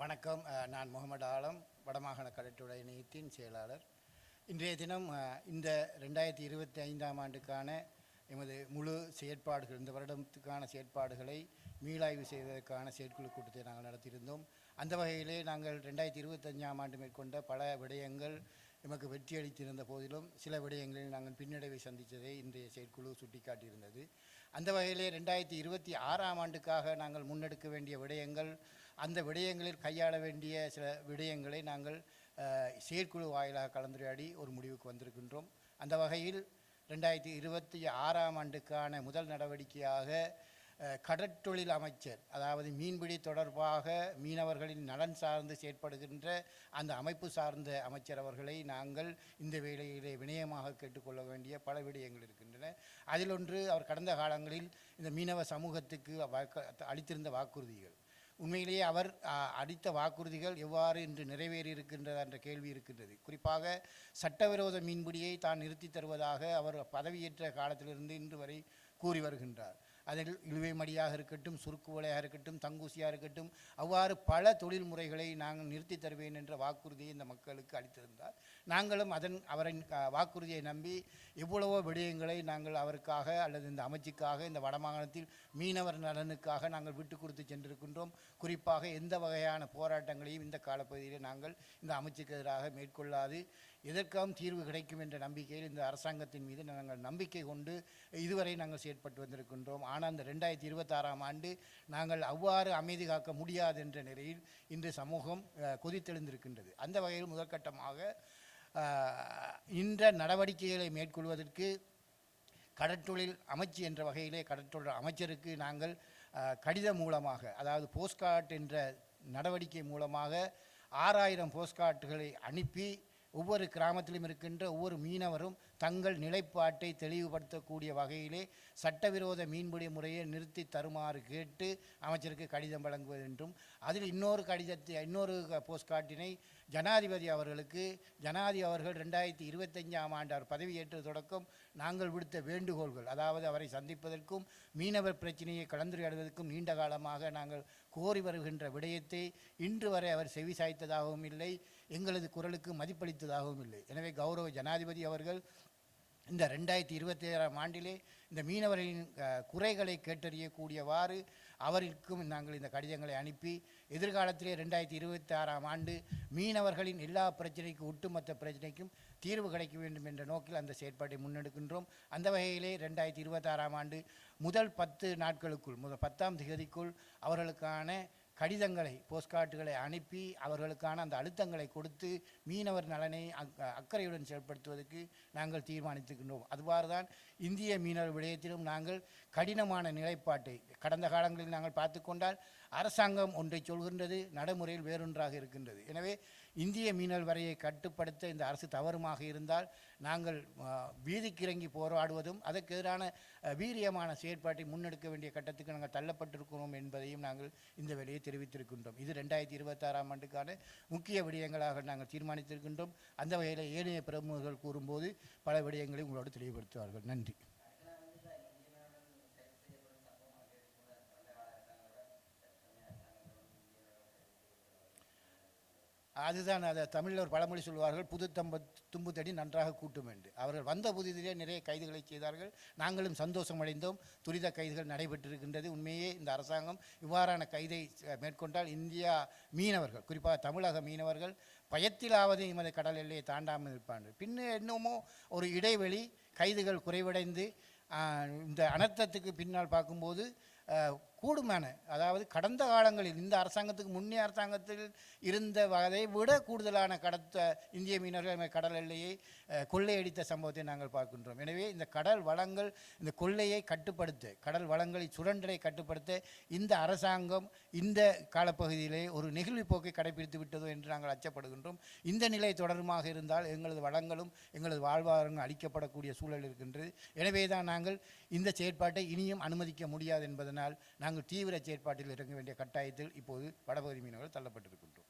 வணக்கம். நான் முகமது ஆலம் வடமாகாண கடற்றுறை இணையத்தின் செயலாளர். இன்றைய தினம் இந்த ரெண்டாயிரத்தி இருபத்தி ஐந்தாம் ஆண்டுக்கான எமது முழு செயற்பாடுகள் இந்த வருடத்துக்கான செயற்பாடுகளை மீளாய்வு செய்வதற்கான செயற்குழு கூட்டத்தை நாங்கள் நடத்தியிருந்தோம். அந்த வகையிலே நாங்கள் ரெண்டாயிரத்தி இருபத்தஞ்சாம் ஆண்டு மேற்கொண்ட பல விடயங்கள் எமக்கு வெற்றியளித்திருந்த போதிலும் சில விடயங்களில் நாங்கள் பின்னடைவை சந்தித்ததை இன்றைய செயற்குழு சுட்டிக்காட்டியிருந்தது. அந்த வகையிலே ரெண்டாயிரத்தி இருபத்தி ஆறாம் ஆண்டுக்காக நாங்கள் முன்னெடுக்க வேண்டிய விடயங்கள் அந்த விடயங்களில் கையாள வேண்டிய சில விடயங்களை நாங்கள் செயற்குழு வாயிலாக கலந்துரையாடி ஒரு முடிவுக்கு வந்திருக்கின்றோம். அந்த வகையில் ரெண்டாயிரத்தி இருபத்தி ஆறாம் ஆண்டுக்கான முதல் நடவடிக்கையாக கடற்றொழில் அமைச்சர் அதாவது மீன்பிடி தொடர்பாக மீனவர்களின் நலன் சார்ந்து செயற்படுகின்ற அந்த அமைப்பு சார்ந்த அமைச்சர் அவர்களை நாங்கள் இந்த வேளையிலே வினயமாக கேட்டுக்கொள்ள வேண்டிய பல விடயங்கள் இருக்கின்றன. அதில் ஒன்று அவர் கடந்த காலங்களில் இந்த மீனவ சமூகத்துக்கு அளித்திருந்த வாக்குறுதிகள். உண்மையிலேயே அவர் அடித்த வாக்குறுதிகள் எவ்வாறு இன்று நிறைவேறி இருக்கின்றது என்ற கேள்வி இருக்கின்றது. குறிப்பாக சட்டவிரோத மீன்பிடியை தான் நிறுத்தி தருவதாக அவர் பதவியேற்ற காலத்திலிருந்து இன்று வரை கூறி வருகின்றார். அதில் இழுவை மடியாக இருக்கட்டும் சுருக்கு வலையாக இருக்கட்டும் தங்கூசியாக இருக்கட்டும் அவ்வாறு பல தொழில் முறைகளை நாங்கள் நிறுத்தி தருவேன் என்ற வாக்குறுதியை இந்த மக்களுக்கு அளித்திருந்தார். நாங்களும் அதன் அவரின் வாக்குறுதியை நம்பி எவ்வளவோ விடயங்களை நாங்கள் அவருக்காக அல்லது இந்த அமைச்சுக்காக இந்த வடமாகாணத்தில் மீனவர் நலனுக்காக நாங்கள் விட்டு கொடுத்து சென்றிருக்கின்றோம். குறிப்பாக எந்த வகையான போராட்டங்களையும் இந்த காலப்பகுதியில் நாங்கள் இந்த அமைச்சுக்கு எதிராக மேற்கொள்ளாது. எதற்காகவும் தீர்வு கிடைக்கும் என்ற நம்பிக்கையில் இந்த அரசாங்கத்தின் மீது நாங்கள் நம்பிக்கை கொண்டு இதுவரை நாங்கள் செயற்பட்டு வந்திருக்கின்றோம். ஆனால் இந்த ரெண்டாயிரத்தி இருபத்தாறாம் ஆண்டு நாங்கள் அவ்வாறு அமைதி காக்க முடியாது என்ற நிலையில் இன்று சமூகம் கொதித்தெழுந்திருக்கின்றது. அந்த வகையில் முதற்கட்டமாக இந்த நடவடிக்கைகளை மேற்கொள்வதற்கு கடற்றொழில் அமைச்சு என்ற வகையிலே கடற்றொழில் அமைச்சருக்கு நாங்கள் கடிதம் மூலமாக அதாவது போஸ்ட்கார்ட் என்ற நடவடிக்கை மூலமாக ஆறாயிரம் போஸ்ட்கார்டுகளை அனுப்பி ஒவ்வொரு கிராமத்திலும் இருக்கின்ற ஒவ்வொரு மீனவரும் தங்கள் நிலைப்பாட்டை தெளிவுபடுத்தக்கூடிய வகையிலே சட்டவிரோத மீன்பிடி முறையை நிறுத்தி தருமாறு கேட்டு அமைச்சருக்கு கடிதம் வழங்குவது என்றும் அதில் இன்னொரு கடிதத்தை இன்னொரு போஸ்ட்கார்டினை ஜனாதிபதி அவர்களுக்கு ஜனாதிபதி அவர்கள் ரெண்டாயிரத்தி இருபத்தஞ்சாம் ஆண்டு அவர் பதவியேற்ற தொடக்கம் நாங்கள் விடுத்த வேண்டுகோள்கள். அதாவது அவரை சந்திப்பதற்கும் மீனவர் பிரச்சனையை கலந்துரையாடுவதற்கும் நீண்ட காலமாக நாங்கள் கோரி வருகின்ற விடயத்தை இன்று வரை அவர் செவி சாய்த்ததாகவும் இல்லை எங்களது குரலுக்கு மதிப்பளித்ததாகவும் இல்லை. எனவே கௌரவ ஜனாதிபதி அவர்கள் இந்த ரெண்டாயிரத்தி இருபத்தி ஏழாம் ஆண்டிலே இந்த மீனவர்களின் குறைகளை கேட்டறியக்கூடியவாறு அவருக்கும் நாங்கள் இந்த கடிதங்களை அனுப்பி எதிர்காலத்திலே ரெண்டாயிரத்தி இருபத்தி ஆறாம் ஆண்டு மீனவர்களின் எல்லா பிரச்சனைக்கும் ஒட்டுமொத்த பிரச்சனைக்கும் தீர்வு கிடைக்க வேண்டும் என்ற நோக்கில் அந்த செயற்பாட்டை முன்னெடுக்கின்றோம். அந்த வகையிலே ரெண்டாயிரத்தி இருபத்தாறாம் ஆண்டு முதல் பத்து நாட்களுக்குள் முதல் பத்தாம் திகதிக்குள் அவர்களுக்கான கடிதங்களை போஸ்ட்கார்டுகளை அனுப்பி அவர்களுக்கான அந்த அழுத்தங்களை கொடுத்து மீனவர் நலனை அக்- அக்கறையுடன் செயல்படுத்துவதற்கு நாங்கள் தீர்மானித்துக்கின்றோம் அதுவாறு தான் இந்திய மீனவர் விடயத்திலும் நாங்கள் கடினமான நிலைப்பாட்டை கடந்த காலங்களில் நாங்கள் பார்த்து கொண்டால் அரசாங்கம் ஒன்றை சொல்கின்றது நடைமுறையில் வேறொன்றாக இருக்கின்றது. எனவே இந்திய மீனல் வரையை கட்டுப்படுத்த இந்த அரசு தவறுமாக இருந்தால் நாங்கள் வீதிக்கிறங்கி வீதிக்கு இறங்கி போராடுவதும் அதற்கு எதிரான வீரியமான செயற்பாட்டை முன்னெடுக்க வேண்டிய கட்டத்துக்கு நாங்கள் தள்ளப்பட்டிருக்கிறோம் என்பதையும் நாங்கள் இந்த வேலையை தெரிவித்திருக்கின்றோம். இது ரெண்டாயிரத்தி இருபத்தாறாம் ஆண்டுக்கான முக்கிய விடயங்களாக நாங்கள் தீர்மானித்திருக்கின்றோம். அந்த வகையில் ஏனைய பிரமுகர்கள் கூறும்போது பல விடயங்களை உங்களோடு தெளிவுபடுத்துவார்கள். நன்றி. அதுதான் அதை தமிழில் ஒரு பழமொழி சொல்வார்கள் புது தம்ப தும்பு தடி நன்றாக கூட்டும் என்று. அவர்கள் வந்த புதிதிலே நிறைய கைதுகளை செய்தார்கள். நாங்களும் சந்தோஷம் அடைந்தோம். துரித கைதுகள் நடைபெற்றிருக்கின்றது. உண்மையே இந்த அரசாங்கம் இவ்வாறான கைதை மேற்கொண்டால் இந்தியா மீனவர்கள் குறிப்பாக தமிழக மீனவர்கள் பயத்திலாவது எமது கடல் எல்லையை தாண்டாமல் இருப்பார்கள். பின்ன என்னமோ ஒரு இடைவெளி கைதுகள் குறைவடைந்து இந்த அனர்த்தத்துக்கு பின்னால் பார்க்கும்போது கூடுமான அதாவது கடந்த காலங்களில் இந்த அரசாங்கத்துக்கு முன்னே அரசாங்கத்தில் இருந்த வதை விட கூடுதலான கடத்த இந்திய மீனவர்கள் கடல் எல்லையை கொள்ளையடித்த சம்பவத்தை நாங்கள் பார்க்கின்றோம். எனவே இந்த கடல் வளங்கள் இந்த கொள்ளையை கட்டுப்படுத்த கடல் வளங்களை சுரண்டலை கட்டுப்படுத்த இந்த அரசாங்கம் இந்த காலப்பகுதியிலே ஒரு நெகிழ்வு போக்கை கடைபிடித்து விட்டதோ என்று நாங்கள் அச்சப்படுகின்றோம். இந்த நிலை தொடருமாக இருந்தால் எங்களது வளங்களும் எங்களது வாழ்வாதாரங்களும் அளிக்கப்படக்கூடிய சூழல் இருக்கின்றது. எனவே தான் நாங்கள் இந்த செயற்பாட்டை இனியும் அனுமதிக்க முடியாது என்பதனால் நாங்கள் தீவிர செயற்பாட்டில் இறங்க வேண்டிய கட்டாயத்தில் இப்போது வடபகுதி மீனவர்கள் தள்ளப்பட்டிருக்கின்றோம்.